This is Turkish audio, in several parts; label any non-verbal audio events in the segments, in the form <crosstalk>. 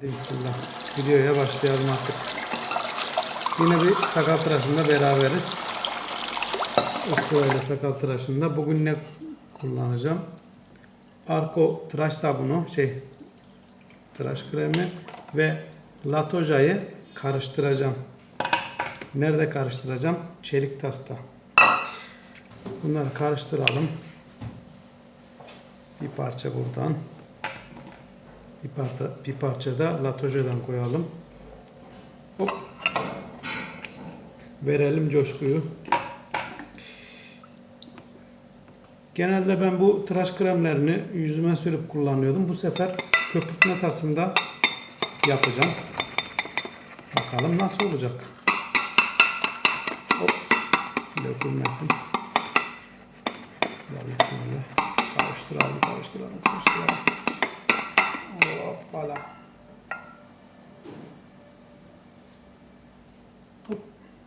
Hadi bismillah. Videoya başlayalım artık. Yine bir sakal tıraşında beraberiz. Ufku ile sakal tıraşında. Bugün ne kullanacağım? Arko tıraş sabunu, şey tıraş kremi ve latojayı karıştıracağım. Nerede karıştıracağım? Çelik tasta. Bunları karıştıralım. Bir parça buradan. Bir, parça, bir parça da latojadan koyalım. Hop. Verelim coşkuyu. Genelde ben bu tıraş kremlerini yüzüme sürüp kullanıyordum. Bu sefer köpürtme tasında yapacağım. Bakalım nasıl olacak. Hop. Dökülmesin. Karıştıralım, karıştıralım, karıştıralım. Hoppala. Hop.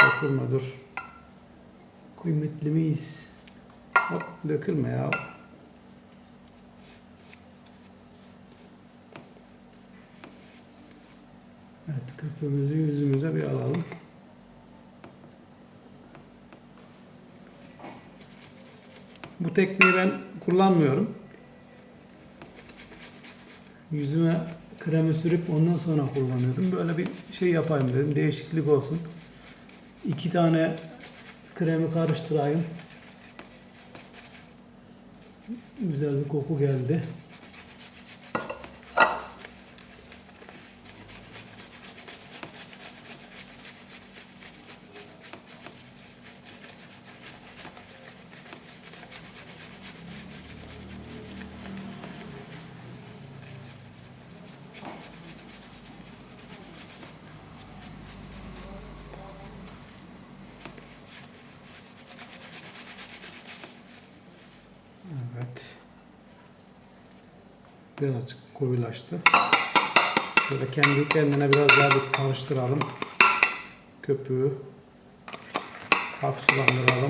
Dökülme dur. Kıymetli miyiz? Hop dökülme ya. Evet köpüğümüzü yüzümüze bir alalım. Bu tekniği ben kullanmıyorum. Yüzüme kremi sürüp ondan sonra kullanıyordum. Böyle bir şey yapayım dedim. Değişiklik olsun. İki tane kremi karıştırayım. Güzel bir koku geldi. Evet. Birazcık koyulaştı. Şöyle kendi kendine biraz daha bir karıştıralım. Köpüğü. Hafif sulandıralım.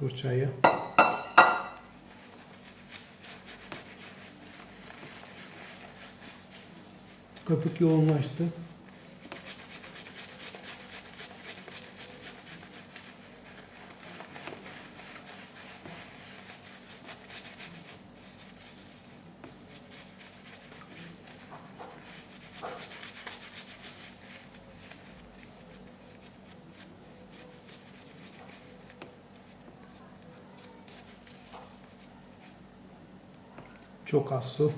Fırçayı. Köpük yoğunlaştı. Çok az su.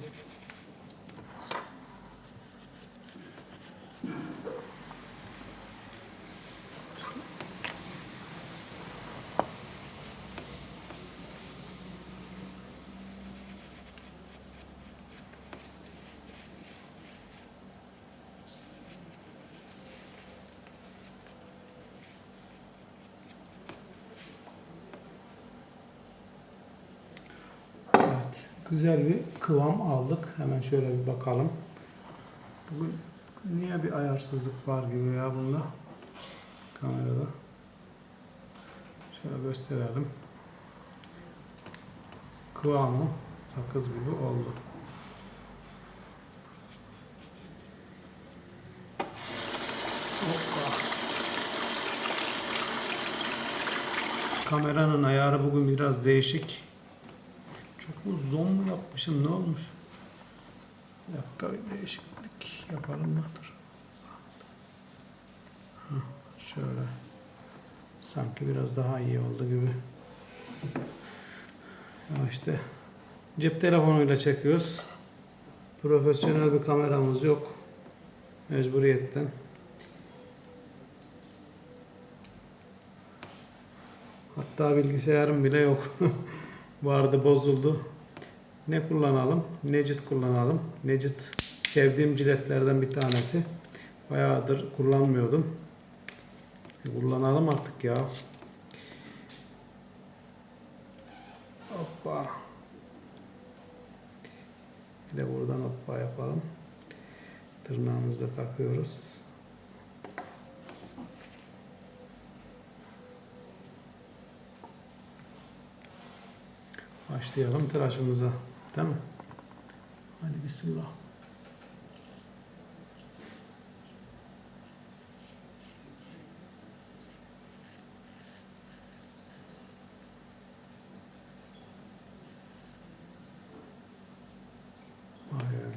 Güzel bir kıvam aldık. Hemen şöyle bir bakalım. Bugün niye bir ayarsızlık var gibi ya bunda? Kamerada. Şöyle gösterelim. Kıvamı sakız gibi oldu. Kameranın ayarı bugün biraz değişik. Mu zoom mu yapmışım ne olmuş? Bir dakika bir değişiklik yapalım mı? Dur. Şöyle. Sanki biraz daha iyi oldu gibi. Ya işte cep telefonuyla çekiyoruz. Profesyonel bir kameramız yok. Mecburiyetten. Hatta bilgisayarım bile yok. <laughs> Vardı bozuldu. Ne kullanalım? Necit kullanalım. Necit sevdiğim ciletlerden bir tanesi. Bayağıdır kullanmıyordum. E, Kullanalım artık ya. Hoppa. Bir de buradan hoppa yapalım. Tırnağımızı da takıyoruz. Başlayalım tıraşımıza. Değil mi? Hadi Bismillah.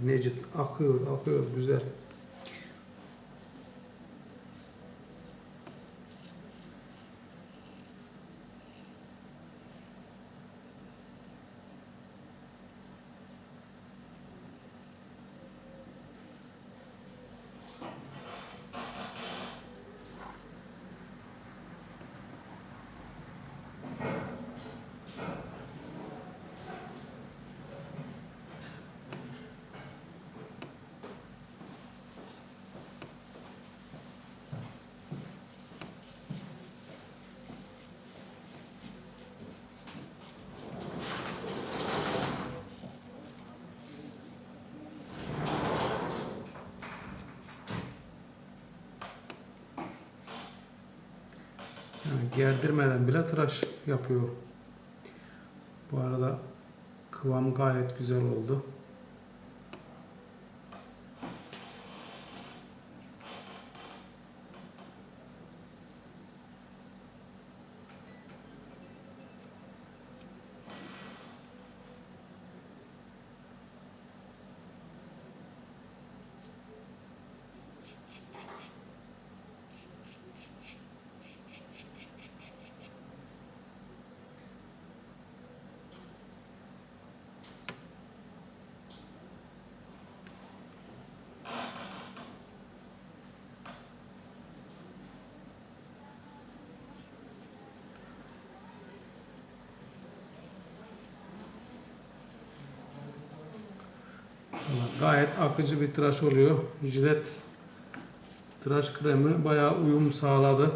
Necit akıyor, akıyor güzel. Gerdirmeden bile tıraş yapıyor. Bu arada kıvam gayet güzel oldu. Valla Gayet akıcı bir tıraş oluyor. Jilet tıraş kremi bayağı uyum sağladı.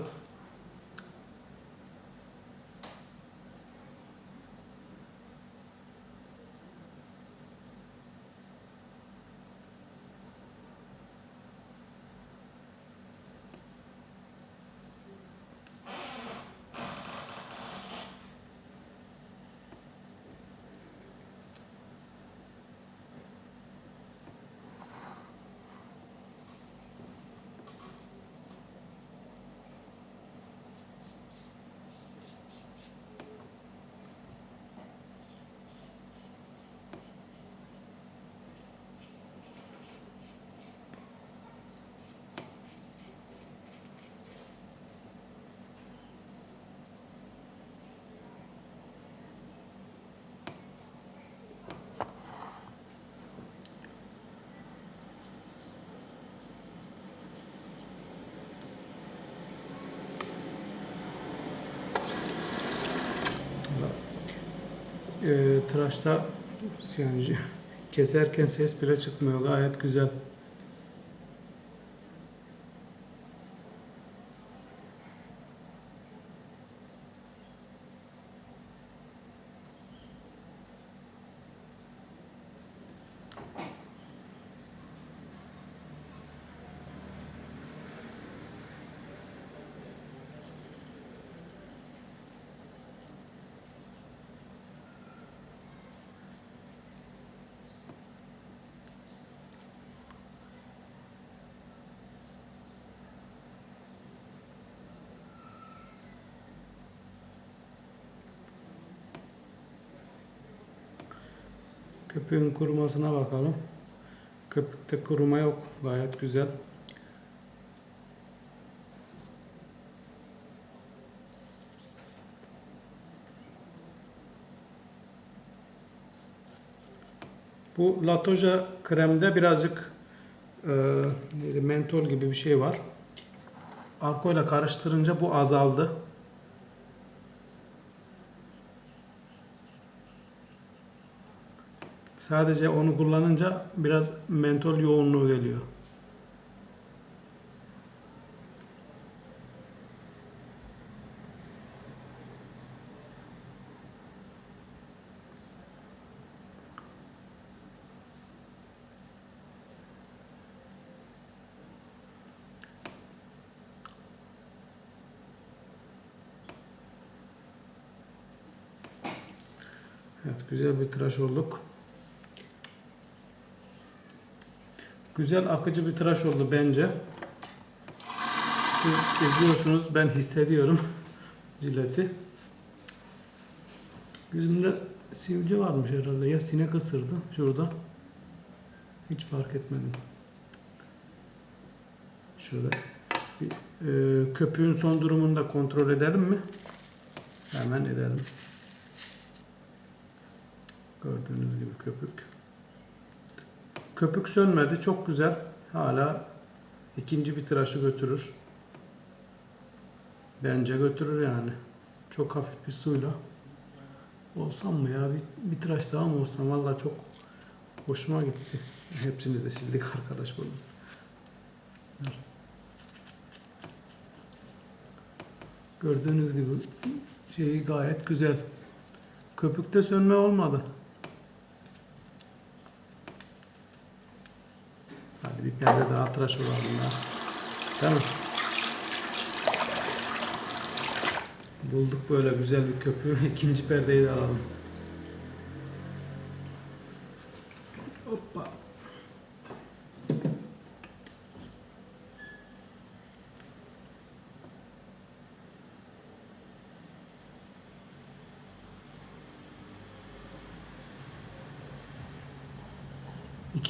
E, tıraşta yani <laughs> keserken ses bile çıkmıyor. Gayet güzel. Köpüğün kurumasına bakalım. Köpükte kuruma yok. Gayet güzel. Bu Latoja kremde birazcık e, mentol gibi bir şey var. Alkolle karıştırınca bu azaldı. Sadece onu kullanınca biraz mentol yoğunluğu geliyor. Evet, güzel bir tıraş olduk. Güzel akıcı bir tıraş oldu bence. Siz izliyorsunuz, ben hissediyorum <laughs> jileti. Yüzümde sivilce varmış herhalde. Ya sinek ısırdı şurada. Hiç fark etmedim. Şöyle bir, e, köpüğün son durumunu da kontrol edelim mi? Hemen edelim. Gördüğünüz gibi köpük. Köpük sönmedi. Çok güzel. Hala ikinci bir tıraşı götürür. Bence götürür yani. Çok hafif bir suyla. Olsam mı ya? Bir, bir tıraş daha mı olsam? Valla çok hoşuma gitti. Hepsini de sildik arkadaş bunu. Gördüğünüz gibi şeyi gayet güzel. Köpükte sönme olmadı. Perde daha tıraş olalım ya. Değil? Bulduk böyle güzel bir köpüğü. <laughs> İkinci perdeyi de alalım. Hoppa.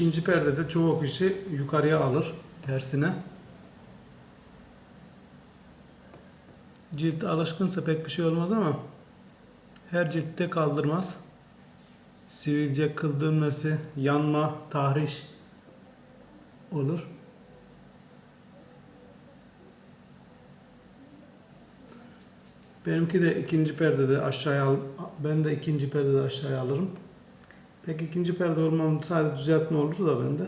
İkinci perdede çoğu kişi yukarıya alır tersine. Cilt alışkınsa pek bir şey olmaz ama her ciltte kaldırmaz. Sivilce, kıl dönmesi, yanma, tahriş olur. Benimki de ikinci perdede aşağıya al, ben de ikinci perdede aşağıya alırım. Pek ikinci perde olmam sadece düzeltme olur da bende.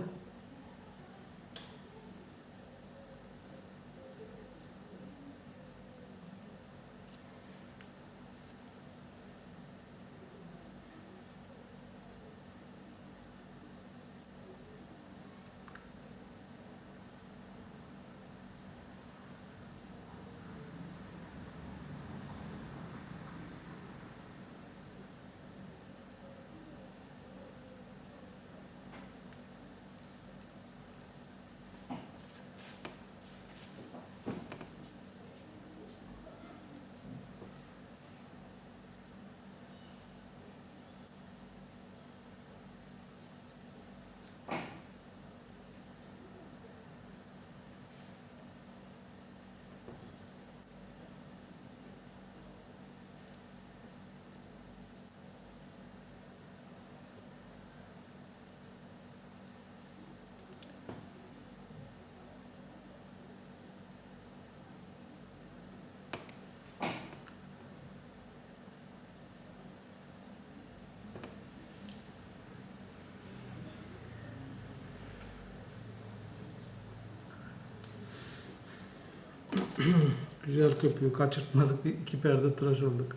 <clears throat> Güzel köpüğü kaçırtmadık. İki perde tıraş olduk.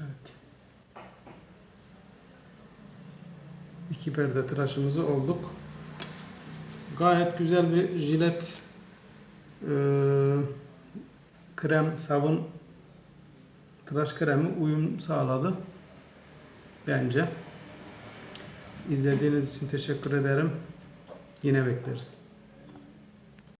Evet. İki perde tıraşımızı olduk. Gayet güzel bir jilet e, krem, sabun tıraş kremi uyum sağladı. Bence. İzlediğiniz için teşekkür ederim. Yine bekleriz.